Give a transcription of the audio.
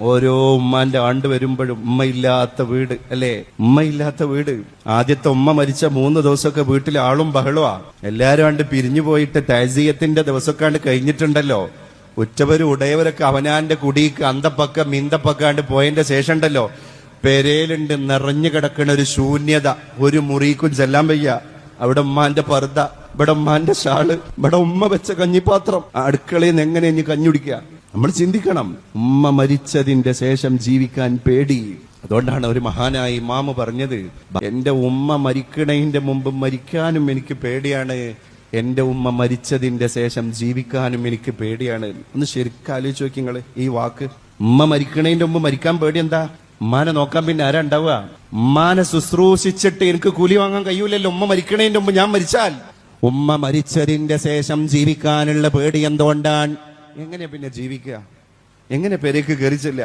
ഓരോ ഉമ്മാന്റെ ആണ്ട് വരുമ്പോഴും ഉമ്മയില്ലാത്ത വീട് അല്ലേ? ഉമ്മയില്ലാത്ത വീട്. ആദ്യത്തെ ഉമ്മ മരിച്ച മൂന്ന് ദിവസമൊക്കെ വീട്ടിൽ ആളും ബഹളവാ. എല്ലാരും ആണ്ട് പിരിഞ്ഞു പോയിട്ട് തൈസീയത്തിന്റെ ദിവസമൊക്കെ ആണ്ട് കഴിഞ്ഞിട്ടുണ്ടല്ലോ. ഉറ്റവരും ഉടയവരൊക്കെ അവനാന്റെ കുടിക്ക് അന്തപ്പക്ക മിന്തപ്പക്കാണ്ട് പോയതിന്റെ ശേഷം ഉണ്ടല്ലോ പെരയിലുണ്ട് നിറഞ്ഞു കിടക്കുന്ന ഒരു ശൂന്യത ഒരു മുറിക്കും ചെല്ലാൻ വയ്യ. അവിടെ ഉമ്മാന്റെ പർദ്ദ ഇവിടെ ഉമ്മാന്റെ ഷാൾ ഇവിടെ ഉമ്മ വെച്ച കഞ്ഞിപ്പാത്രം അടുക്കളയിൽ നിന്ന് എങ്ങനെ ഇനി കഞ്ഞുടിക്കുക നമ്മൾ ചിന്തിക്കണം. ഉമ്മ മരിച്ചതിന്റെ ശേഷം ജീവിക്കാൻ പേടി. അതുകൊണ്ടാണ് ഒരു മഹാനായ മാമ പറഞ്ഞത് എന്റെ ഉമ്മ മരിക്കണതിന്റെ മുമ്പ് മരിക്കാനും എനിക്ക് പേടിയാണ്. എന്റെ ഉമ്മ മരിച്ചതിന്റെ ശേഷം ജീവിക്കാനും എനിക്ക് പേടിയാണ്. ഒന്ന് ശരിക്കും ആലോചിച്ച് നോക്കി ഈ വാക്ക്. ഉമ്മ മരിക്കണതിന്റെ മുമ്പ് മരിക്കാൻ പേടി എന്താ? ഉമ്മാനെ നോക്കാൻ പിന്നെ ആരാ ഉണ്ടാവുക? ഉമ്മാനെ ശുശ്രൂഷിച്ചിട്ട് എനിക്ക് കൂലി വാങ്ങാൻ കഴിയൂലല്ലോ. ഉമ്മ മരിക്കണതിന്റെ മുമ്പ് ഞാൻ മരിച്ചാൽ. ഉമ്മ മരിച്ചതിന്റെ ശേഷം ജീവിക്കാനുള്ള പേടി എന്തുകൊണ്ടാണ്? എങ്ങനെ പിന്നെ ജീവിക്കുക? എങ്ങനെ പെരേക്ക് കയറിച്ചില്ല